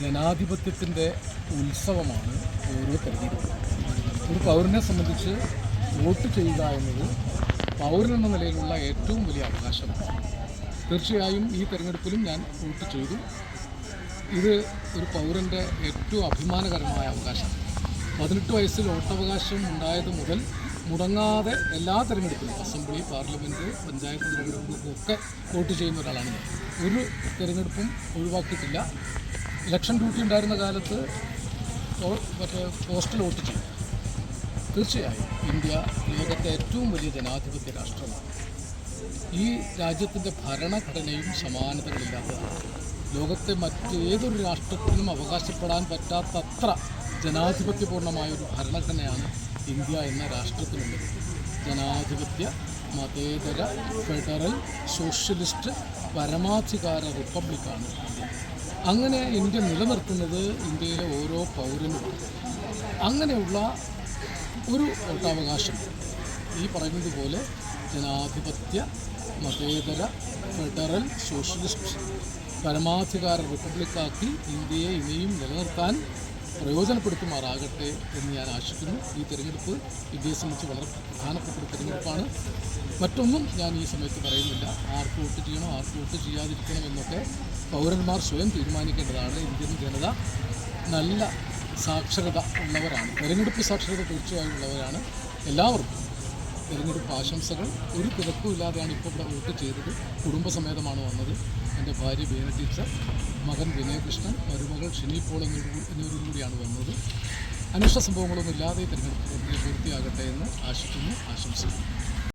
ജനാധിപത്യത്തിന്റെ ഉത്സവമാണ് ഓരോ തെരഞ്ഞെടുപ്പ്. ഒരു പൗരനെ സംബന്ധിച്ച് വോട്ട് ചെയ്യുക എന്നത് പൗരൻ എന്ന നിലയിലുള്ള ഏറ്റവും വലിയ അവകാശമാണ്. തീർച്ചയായും ഈ തെരഞ്ഞെടുപ്പിലും ഞാൻ വോട്ട് ചെയ്തു. ഇത് ഒരു പൗരന്റെ ഏറ്റവും അഭിമാനകരമായ അവകാശമാണ്. പതിനെട്ട് വയസ്സിൽ വോട്ടവകാശം ഉണ്ടായത് മുതൽ മുടങ്ങാതെ എല്ലാ തെരഞ്ഞെടുപ്പിലും അസംബ്ലി പാർലമെന്റ് പഞ്ചായത്ത് തെരഞ്ഞെടുപ്പിലും ഒക്കെ വോട്ട് ചെയ്യുന്ന ഒരാളാണ് ഒരു തിരഞ്ഞെടുപ്പും ഒഴിവാക്കിയിട്ടില്ല. ഇലക്ഷൻ ഡ്യൂട്ടി ഉണ്ടായിരുന്ന കാലത്ത് മറ്റേ പോസ്റ്റൽ വോട്ട് ചെയ്യും തീർച്ചയായും ഇന്ത്യ ലോകത്തെ ഏറ്റവും വലിയ ജനാധിപത്യ രാഷ്ട്രമാണ്. ഈ രാജ്യത്തിന്റെ ഭരണഘടനയും സമാനതകളില്ലാത്തതാണ്. ലോകത്തെ മറ്റേതൊരു രാഷ്ട്രത്തിനും അവകാശപ്പെടാൻ പറ്റാത്തത്ര ജനാധിപത്യപൂർണമായ ഒരു ഭരണഘടനയാണ് ഇന്ത്യ എന്ന രാഷ്ട്രത്തിനുള്ളത്. ജനാധിപത്യ മതേതര ഫെഡറൽ സോഷ്യലിസ്റ്റ് പരമാധികാര റിപ്പബ്ലിക്കാണ് അങ്ങനെ ഇന്ത്യ നിലനിർത്തുന്നത് ഇന്ത്യയിലെ ഓരോ പൗരനും അങ്ങനെയുള്ള ഒരു വോട്ടവകാശം. ഈ പറയുന്നത് പോലെ ജനാധിപത്യ മതേതര ഫെഡറൽ സോഷ്യലിസ്റ്റ് പരമാധികാര റിപ്പബ്ലിക്കാക്കി ഇന്ത്യയെ ഇനിയും നിലനിർത്താൻ പ്രയോജനപ്പെടുത്തുമാറാകട്ടെ എന്ന് ഞാൻ ആശിക്കുന്നു. ഈ തിരഞ്ഞെടുപ്പ് ഇന്ത്യയെ സംബന്ധിച്ച് വളരെ പ്രധാനപ്പെട്ട ഒരു തിരഞ്ഞെടുപ്പാണ്. മറ്റൊന്നും ഞാൻ ഈ സമയത്ത് പറയുന്നില്ല. ആർക്ക് വോട്ട് ചെയ്യണോ ആർക്ക് വോട്ട് ചെയ്യാതിരിക്കണം എന്നൊക്കെ പൗരന്മാർ സ്വയം തീരുമാനിക്കേണ്ടതാണ്. ഇന്ത്യൻ ജനത നല്ല സാക്ഷരത ഉള്ളവരാണ്. തിരഞ്ഞെടുപ്പ് സാക്ഷരത തീർച്ചയായും ഉള്ളവരാണ്. എല്ലാവർക്കും തിരഞ്ഞെടുപ്പ് ആശംസകൾ. ഒരു തിരക്കുമില്ലാതെയാണ് ഇപ്പോൾ ഇവിടെ വോട്ട് ചെയ്തത്. കുടുംബസമേതമാണ് വന്നത്. എന്റെ ഭാര്യ ബീന ടീച്ചർ. മകൻ വിനയകൃഷ്ണൻ മരുമകൾ ഷിനി പോൾ എന്നിവരും കൂടിയാണ് വന്നത്. അനിഷ്ട സംഭവങ്ങളൊന്നും ഇല്ലാതെ തിരഞ്ഞെടുപ്പ് പ്രക്രിയ പൂർത്തിയാകട്ടെ എന്ന് ആശിക്കുന്നു ആശംസിക്കുന്നു.